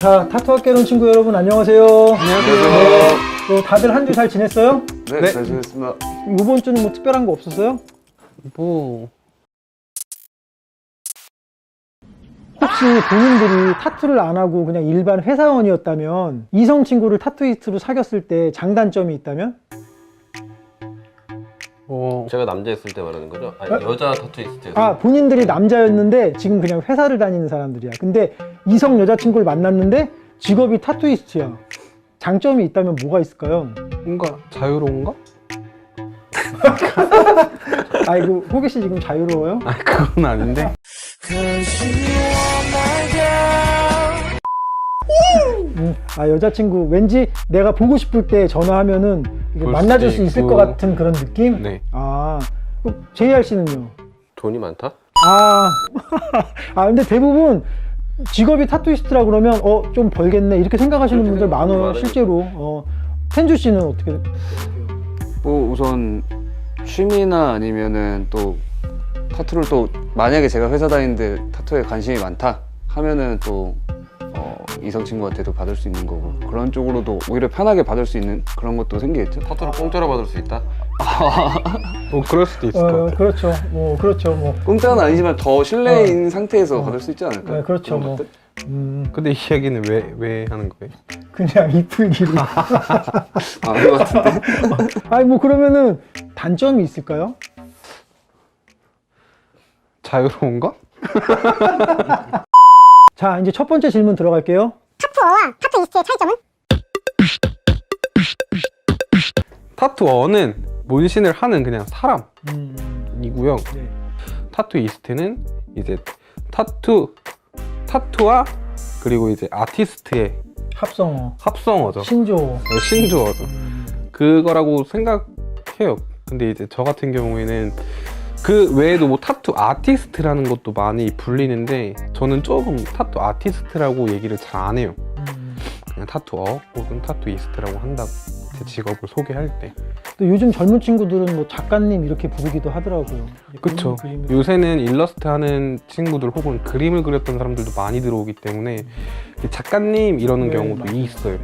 자, 타투학개론 친구 여러분 안녕하세요. 안녕하세요. 네, 또 다들 한 주 잘 지냈어요? 네, 네. 잘 지냈습니다. 이번 주는 뭐 특별한 거 없었어요? 뭐 혹시 본인들이 타투를 안 하고 그냥 일반 회사원이었다면 이성 친구를 타투이스트로 사귀었을 때 장단점이 있다면? 뭐 제가 남자였을 때 말하는 거죠? 아니, 어? 여자 타투이스트. 아, 본인들이 남자였는데 지금 그냥 회사를 다니는 사람들이야. 근데 이성 여자친구를 만났는데 직업이 타투이스트야. 장점이 있다면 뭐가 있을까요? 뭔가 자유로운가? 아이고, 호기 씨 지금 자유로워요? 아 그건 아닌데 음, 아 여자친구 왠지 내가 보고 싶을 때 전화하면은 이게 볼 만나줄 수 있을 있고. 것 같은 그런 느낌? 네 아 그럼 JR 씨는요? 돈이 많다? 아, 아 근데 대부분 직업이 타투이스트라 그러면 어 좀 벌겠네 이렇게 생각하시는 그렇게 분들 생각하는 많아요 분들 실제로 어 텐주 씨는 어떻게 뭐 우선 취미나 아니면은 또 타투를 또 만약에 제가 회사 다니는데 타투에 관심이 많다 하면은 또 어, 이성 친구한테도 받을 수 있는 거고 그런 쪽으로도 오히려 편하게 받을 수 있는 그런 것도 생기겠죠. 타투를 공짜로 받을 수 있다? 뭐 그럴 수도 있을 것 어 같아 그렇죠 뭐 그렇죠 뭐 공짜는 아니지만 더 신뢰인 상태에서 어. 받을 수 있지 않을까요? 네, 그렇죠, 그런 뭐. 것들? 음, 근데 이 이야기는 왜 왜 하는 거예요? 그냥 이풀기로 아, 그거 같은데. 아니 뭐 그러면은 단점이 있을까요? 자유로운가? 자 이제 첫 번째 질문 들어갈게요 타투어와 타투이스트의 차이점은? 타투어는 문신을 하는 그냥 음, 사람이고요 네. 타투 이스트는 이제 타투 타투와 그리고 이제 아티스트의 합성어 합성어죠 신조 네, 신조어죠 그거라고 생각해요. 근데 이제 저 같은 경우에는 그 외에도 뭐 타투 아티스트라는 것도 많이 불리는데 저는 조금 타투 아티스트라고 얘기를 잘 안 해요. 음. 그냥 타투어 혹은 타투 이스트라고 한다고 제 직업을 소개할 때. 또 요즘 젊은 친구들은 뭐 작가님 이렇게 부르기도 하더라고요. 그림을- 요새는 일러스트 하는 친구들 혹은 그림을 그렸던 사람들도 많이 들어오기 때문에 작가님 이러는 네, 경우도 맞아요. 있어요.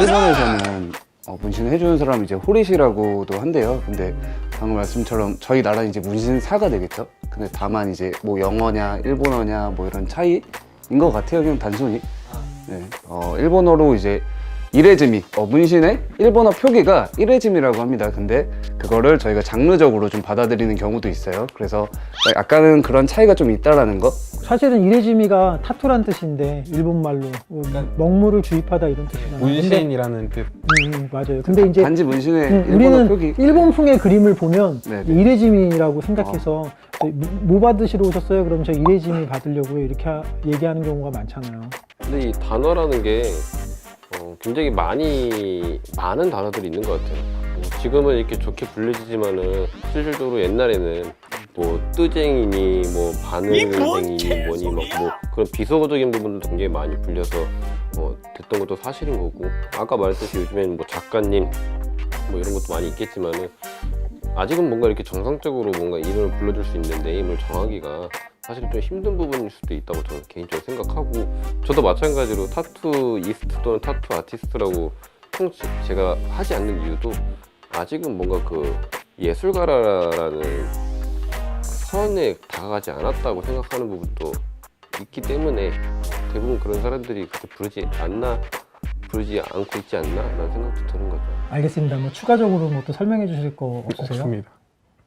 일본에서는 어, 문신을 해주는 사람 이제 호리시라고도 한대요. 근데 방금 말씀처럼 저희 나라는 이제 문신사가 되겠죠. 근데 다만 이제 뭐 영어냐 일본어냐 뭐 이런 차이인 것 같아요. 그냥 단순히. 네. 어, 일본어로 이제 이레즈미, 어, 문신의 일본어 표기가 이레즈미라고 합니다. 근데 그거를 저희가 장르적으로 좀 받아들이는 경우도 있어요. 그래서 약간은 그런 차이가 좀 있다라는 거. 사실은 이레지미가 타투란 뜻인데 일본 말로 뭐 먹물을 주입하다 이런 뜻이잖아요. 근데- 문신이라는 뜻. 음, 음, 맞아요. 근데 이제 단지 문신의 음, 일본어 우리는 표기. 일본풍의 그림을 보면 네, 네. 이레지미라고 생각해서 뭐- 뭐 받으시러 오셨어요? 그럼 저 이레지미 받으려고요 이렇게 하- 얘기하는 경우가 많잖아요. 근데 이 단어라는 게 어, 굉장히 많이 많은 단어들이 있는 것 같아요. 뭐 지금은 이렇게 좋게 불려지지만은 실질적으로 옛날에는 뭐 뜨쟁이니 뭐 바늘쟁이니 뭐니 막 뭐 그런 비속어적인 부분도 굉장히 많이 불려서 어, 됐던 것도 사실인 거고 아까 말했듯이 요즘에는 뭐 작가님 뭐 이런 것도 많이 있겠지만은 아직은 뭔가 이렇게 정상적으로 뭔가 이름을 불러줄 수 있는 네임을 정하기가 사실 좀 힘든 부분일 수도 있다고 저는 개인적으로 생각하고 저도 마찬가지로 타투 이스트 또는 타투 아티스트라고 통 제가 하지 않는 이유도 아직은 뭔가 그 예술가라는 그 선에 다가가지 않았다고 생각하는 부분도 있기 때문에 대부분 그런 사람들이 그렇게 부르지 않나 부르지 않고 있지 않나 라는 생각도 드는 거죠. 알겠습니다. 뭐 추가적으로 뭐 또 설명해 주실 거 없으세요? 없습니다.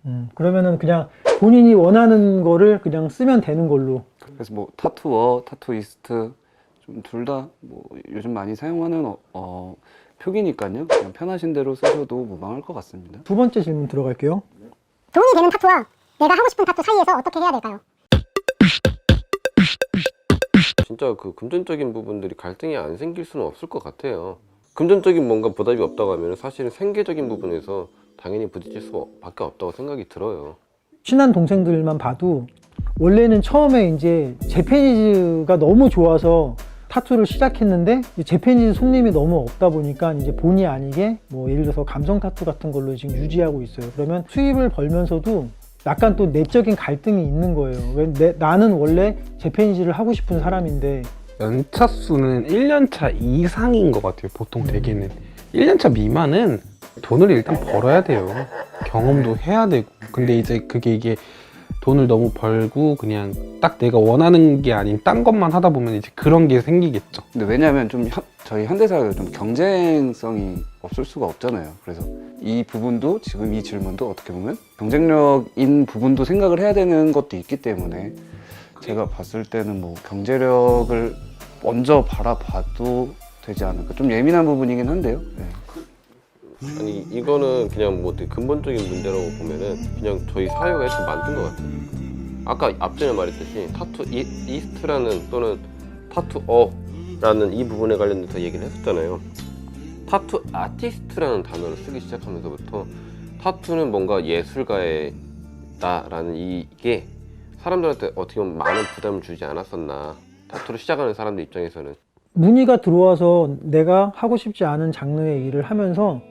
음, 그러면은 그냥 본인이 원하는 거를 그냥 쓰면 되는 걸로. 그래서 뭐 타투어, 타투이스트 좀 둘 다 뭐 요즘 많이 사용하는 어, 어, 표기니까요. 그냥 편하신 대로 쓰셔도 무방할 것 같습니다. 두 번째 질문 들어갈게요. 도움이 되는 타투와 내가 하고 싶은 타투 사이에서 어떻게 해야 될까요? 진짜 그 금전적인 부분들이 갈등이 안 생길 수는 없을 것 같아요. 금전적인 뭔가 보답이 없다고 하면 사실은 생계적인 부분에서 당연히 부딪힐 수밖에 없다고 생각이 들어요. 친한 동생들만 봐도 원래는 처음에 이제 재패니즈가 너무 좋아서 타투를 시작했는데 이 재패니즈 손님이 너무 없다 보니까 이제 본의 아니게 뭐 예를 들어서 감성 타투 같은 걸로 지금 유지하고 있어요. 그러면 수입을 벌면서도 약간 또 내적인 갈등이 있는 거예요. 왜 내, 나는 원래 재패니즈를 하고 싶은 사람인데 연차 수는 1년차 이상인 것 같아요. 보통 대개는 1년차 미만은 돈을 일단 벌어야 돼요. 경험도 해야 되고. 근데 이제 그게 이게 돈을 너무 벌고 그냥 딱 내가 원하는 게 아닌 딴 것만 하다 보면 이제 그런 게 생기겠죠. 근데 왜냐하면 좀 현- 저희 현대사회가 좀 경쟁성이 없을 수가 없잖아요. 그래서 이 부분도 지금 이 질문도 어떻게 보면 경쟁력인 부분도 생각을 해야 되는 것도 있기 때문에 제가 봤을 때는 뭐 경제력을 먼저 바라봐도 되지 않을까. 좀 예민한 부분이긴 한데요. 네. 아니 이거는 그냥 뭐 되게 근본적인 문제라고 보면은 그냥 저희 이렇게 만든 것 같아요. 아까 앞전에 말했듯이 타투 이, 이스트라는 또는 타투어라는 이 부분에 관련돼서 얘기를 했었잖아요. 타투 아티스트라는 단어를 쓰기 시작하면서부터 타투는 뭔가 예술가의 나라는 이게 사람들한테 어떻게 보면 많은 부담을 주지 않았었나 타투를 시작하는 사람들 입장에서는 문의가 들어와서 내가 하고 싶지 않은 장르의 일을 하면서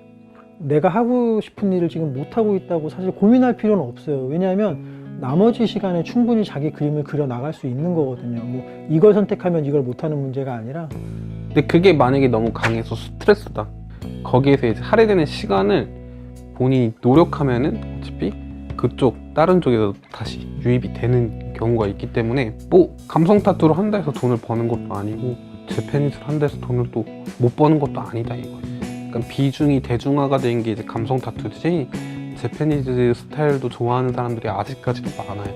내가 하고 싶은 일을 지금 못하고 있다고 사실 고민할 필요는 없어요. 왜냐하면 나머지 시간에 충분히 자기 그림을 그려 나갈 수 있는 거거든요. 뭐 이걸 선택하면 이걸 못하는 문제가 아니라 근데 그게 만약에 너무 강해서 스트레스다. 거기에서 이제 할애되는 시간을 본인이 노력하면은 어차피 그쪽 다른 쪽에서 다시 유입이 되는 경우가 있기 때문에 뭐 감성 타투를 한다 해서 돈을 버는 것도 아니고 재패니스를 한다 해서 돈을 또 못 버는 것도 아니다 이거예요. 그러니까 비중이 대중화가 된 게 이제 감성 타투지 재패니즈 스타일도 좋아하는 사람들이 아직까지도 많아요.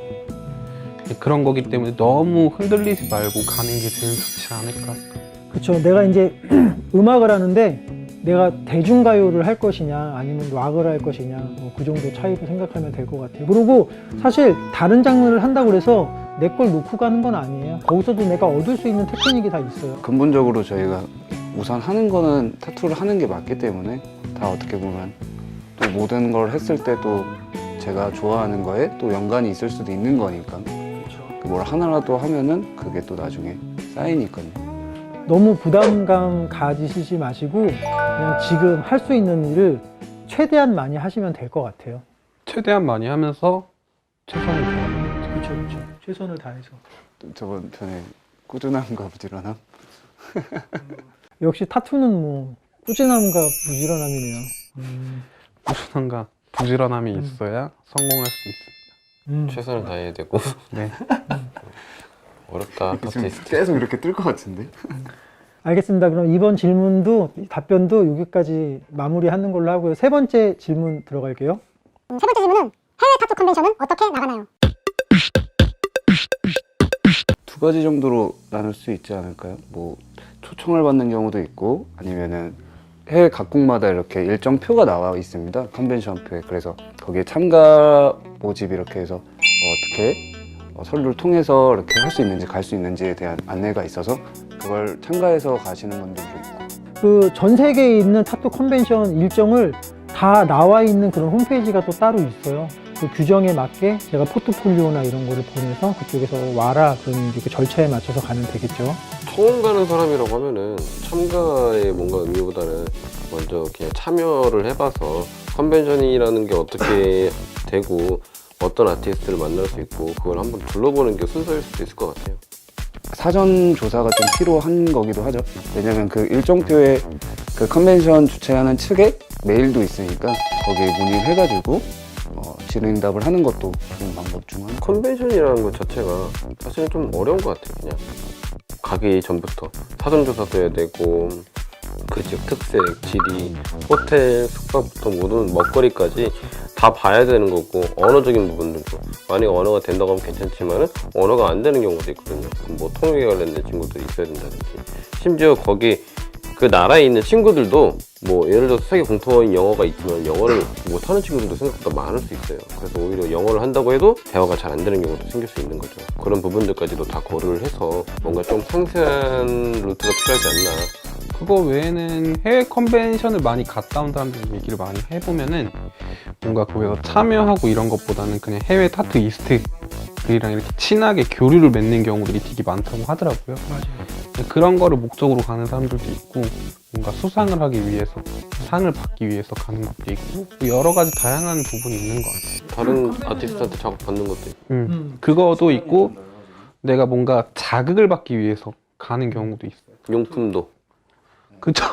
그런 거기 때문에 너무 흔들리지 말고 가는 게 제일 좋지 않을까. 그렇죠. 내가 이제 음악을 하는데 내가 대중가요를 할 것이냐 아니면 락을 할 것이냐 뭐 그 정도 차이로 생각하면 될 것 같아요. 그리고 사실 다른 장르를 한다고 해서 내 걸 놓고 가는 건 아니에요. 거기서도 내가 얻을 수 있는 테크닉이 다 있어요. 근본적으로 저희가 우선 하는 거는 타투를 하는 게 맞기 때문에 다 어떻게 보면 또 모든 걸 했을 때 또 제가 좋아하는 거에 또 연관이 있을 수도 있는 거니까 뭘 하나라도 하면은 그게 또 나중에 쌓이니까요. 너무 부담감 가지시지 마시고 그냥 지금 할 수 있는 일을 최대한 많이 하시면 될 것 같아요. 최대한 많이 하면서 최선을 다하는 거죠. 그렇죠, 그렇죠. 최선을 다해서. 저번 편에 꾸준함과 부지런함. 역시 타투는 뭐 꾸준함과 부지런함이네요. 음, 꾸준함과 부지런함이 음. 있어야 성공할 수 있습니다. 음. 최선을 다해야 되고 네. 어렵다 타투이스트. 계속 이렇게 뜰 것 같은데. 알겠습니다. 그럼 이번 질문도 답변도 여기까지 마무리하는 걸로 하고요. 세 번째 질문 들어갈게요. 음, 세 번째 질문은 해외 타투 컨벤션은 어떻게 나가나요? 가지 정도로 나눌 수 있지 않을까요? 뭐 초청을 받는 경우도 있고 아니면은 해외 각국마다 이렇게 일정 표가 나와 있습니다. 컨벤션 표에 그래서 거기에 참가 모집 이렇게 해서 어, 어떻게 어, 서류를 통해서 이렇게 할 수 있는지 갈 수 있는지에 대한 안내가 있어서 그걸 참가해서 가시는 분들도 있고 그 전 세계에 있는 타투 컨벤션 일정을 다 나와 있는 그런 홈페이지가 또 따로 있어요. 그 규정에 맞게 제가 포트폴리오나 이런 거를 보내서 그쪽에서 와라 그러면 이제 그 절차에 맞춰서 가면 되겠죠. 처음 가는 사람이라고 하면은 참가의 뭔가 의미보다는 먼저 그냥 참여를 해봐서 컨벤션이라는 게 어떻게 되고 어떤 아티스트를 만날 수 있고 그걸 한번 둘러보는 게 순서일 수도 있을 것 같아요. 사전 조사가 좀 필요한 거기도 하죠. 왜냐면 그 일정표에 그 컨벤션 주최하는 측에 메일도 있으니까 거기에 문의를 해가지고 어, 질의응답을 하는 것도 좋은 방법 중 하나. 컨벤션이라는 것 자체가 사실은 좀 어려운 것 같아요. 그냥 가기 전부터 사전조사도 해야 되고 그 지역 특색, 지리, 호텔, 숙박부터 모든 먹거리까지 다 봐야 되는 거고 언어적인 부분들도 만약 언어가 된다고 하면 괜찮지만은 언어가 안 되는 경우도 있거든요. 뭐 통역에 관련된 친구들이 있어야 된다든지 심지어 거기 그 나라에 있는 친구들도 뭐 예를 들어서 세계 공통어인 영어가 있지만 영어를 못하는 친구들도 생각보다 많을 수 있어요. 그래서 오히려 영어를 한다고 해도 대화가 잘 안 되는 경우도 생길 수 있는 거죠. 그런 부분들까지도 다 고려를 해서 뭔가 좀 상세한 루트가 필요하지 않나. 그거 외에는 해외 컨벤션을 많이 갔다 온 사람들 얘기를 많이 해보면은 뭔가 거기서 참여하고 이런 것보다는 그냥 해외 타투 이스트 들이랑 이렇게 친하게 교류를 맺는 경우들이 되게 많다고 하더라고요. 맞아요. 그런 거를 목적으로 가는 사람들도 있고 뭔가 수상을 하기 위해서 상을 받기 위해서 가는 것도 있고 뭐 여러 가지 다양한 부분이 있는 것 같아요. 다른 아티스트한테 작업 받는 것도 있고. 음. 음. 그거도 있고 내가 뭔가 자극을 받기 위해서 가는 경우도 있어요. 용품도 그쵸?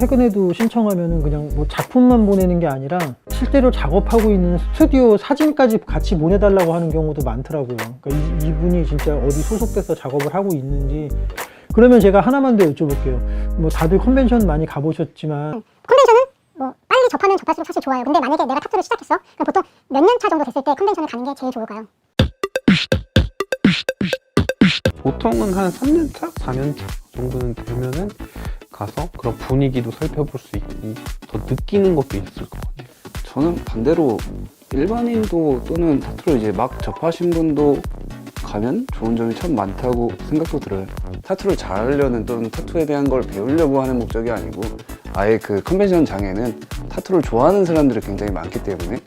최근에도 신청하면은 그냥 뭐 작품만 보내는 게 아니라 실제로 작업하고 있는 스튜디오 사진까지 같이 보내달라고 하는 경우도 많더라고요. 그러니까 이, 이분이 진짜 어디 소속돼서 작업을 하고 있는지. 그러면 제가 하나만 더 여쭤볼게요. 뭐 다들 컨벤션 많이 가보셨지만 컨벤션은 뭐 빨리 접하면 접할수록 사실 좋아요. 근데 만약에 내가 타투를 시작했어. 그럼 보통 몇 년 차 정도 됐을 때 컨벤션을 가는 게 제일 좋을까요? 보통은 한 3년 차? 4년 차 정도는 되면은 가서 그런 분위기도 살펴볼 수 있고 더 느끼는 것도 있을 것 같아요. 저는 반대로 일반인도 또는 타투를 이제 막 접하신 분도 가면 좋은 점이 참 많다고 생각도 들어요. 타투를 잘하려는 또는 타투에 대한 걸 배우려고 하는 목적이 아니고 아예 그 컨벤션 장에는 타투를 좋아하는 사람들이 굉장히 많기 때문에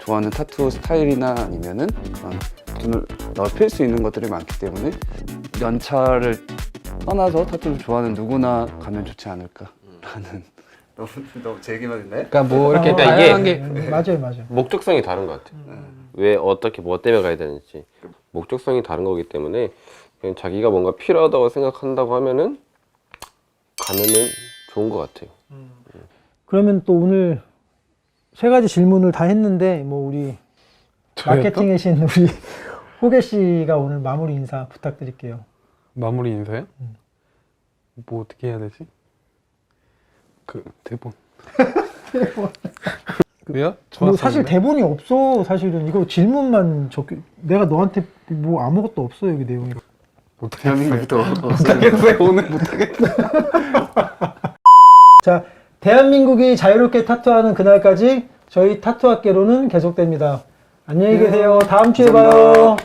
좋아하는 타투 스타일이나 아니면은 그런 눈을 넓힐 수 있는 것들이 많기 때문에 연차를 떠나서 타투를 좋아하는 누구나 가면 좋지 않을까라는 너무 너무 제 얘기만 했나요? 그러니까 뭐 이렇게 어, 다양한 이게- 게 음, 맞아요, 맞아요. 목적성이 다른 것 같아요. 왜 어떻게 뭐 때문에 가야 되는지 목적성이 다른 거기 때문에 그냥 자기가 뭔가 필요하다고 생각한다고 하면은 가면은 좋은 것 같아요. 그러면 또 오늘 세 가지 질문을 다 했는데 뭐 우리 마케팅의 신 우리 호계 씨가 오늘 마무리 인사 부탁드릴게요. 마무리 인사요? 음. 뭐 어떻게 해야 되지? 그 대본. 왜요? 뭐 사실? 대본이 없어 사실은 이거 질문만 적혀 내가 너한테 뭐 아무것도 없어 여기 내용이 대한민국부터 못하겠어요 오늘 못하겠어요. 자 대한민국이 자유롭게 타투하는 그날까지 저희 타투학계로는 계속됩니다 안녕히 계세요 다음 주에 감사합니다. 봐요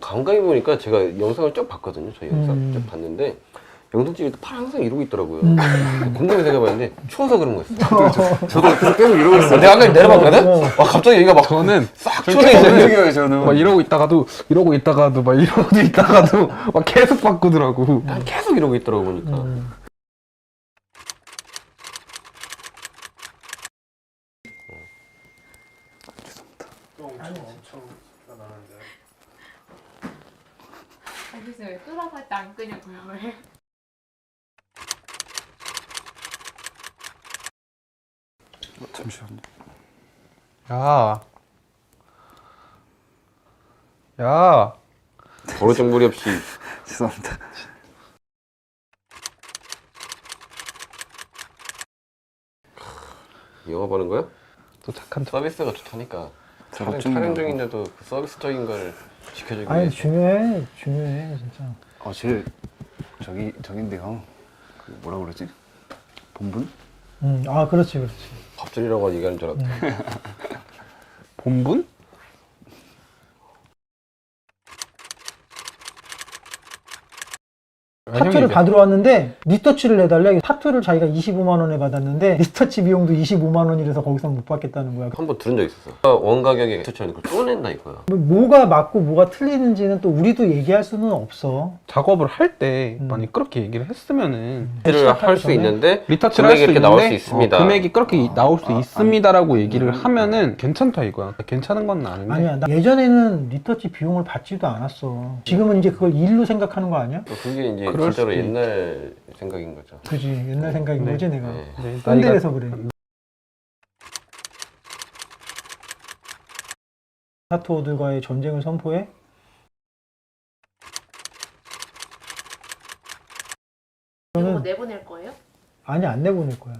감각이 보니까 제가 영상을 쭉 봤거든요. 저희 영상 음. 쭉 봤는데 영상 찍을 때팔 항상 이러고 있더라고요. 음. 궁금해 생각해봤는데 추워서 그런 거였어요. 저도 그래서 계속 이러고 있어요. 내가 아까 내려봤거든. 어. 와 갑자기 여기가 막 저는 싹 추워져 있어요. 저는. 막 이러고 있다가도 이러고 있다가도 막 이러고 있다가도 막 계속 바꾸더라고. 난 계속 이러고 있더라고 보니까. 음. 알 겠어요. 왜때안 끄냐고요, 왜? 잠시만요. 야. 야. 버르장머리 없이 죄송합니다. 영화 보는 거야? 또 착한 척. 서비스가 좋다니까. 촬영 중인데도 그 서비스적인 걸 지켜주기 아니. 중요해 중요해 진짜 어, 제일 저기 저긴데요. 그 뭐라 그러지? 본분? 음, 아 그렇지 그렇지 밥줄이라고 얘기하는 줄 알았다. 본분? 타투를 받으러 왔는데 리터치를 해달래 타투를 자기가 25만 원에 받았는데 리터치 비용도 25만 원이라서 거기서 못 받겠다는 거야 한 번 들은 적 있었어. 원 가격에 투처는 그걸 쪼낸다 이거야. 뭐, 뭐가 맞고 뭐가 틀리는지는 또 우리도 얘기할 수는 없어 작업을 할 때 음. 만약 그렇게 얘기를 했으면은 를 시작하기 할 수? 있는데 리터치를 할수 금액이 이렇게 있는데 나올 수 있습니다. 어, 금액이 그렇게 나올 수 아, 있습니다라고 얘기를 하면은 괜찮다 이거야. 괜찮은 건 아는데. 아니야 나 예전에는 리터치 비용을 받지도 않았어 지금은 이제 그걸 일로 생각하는 거 아니야? 그게 이제 그럴 진짜로 수도 옛날 생각인 거죠. 그지 옛날 생각인 네. 거지 내가 네. 네, 나이가 꼰대라서 그래 타투어들과의 전쟁을 선포해? 이거 저는 내보낼 거예요? 아니 안 내보낼 거야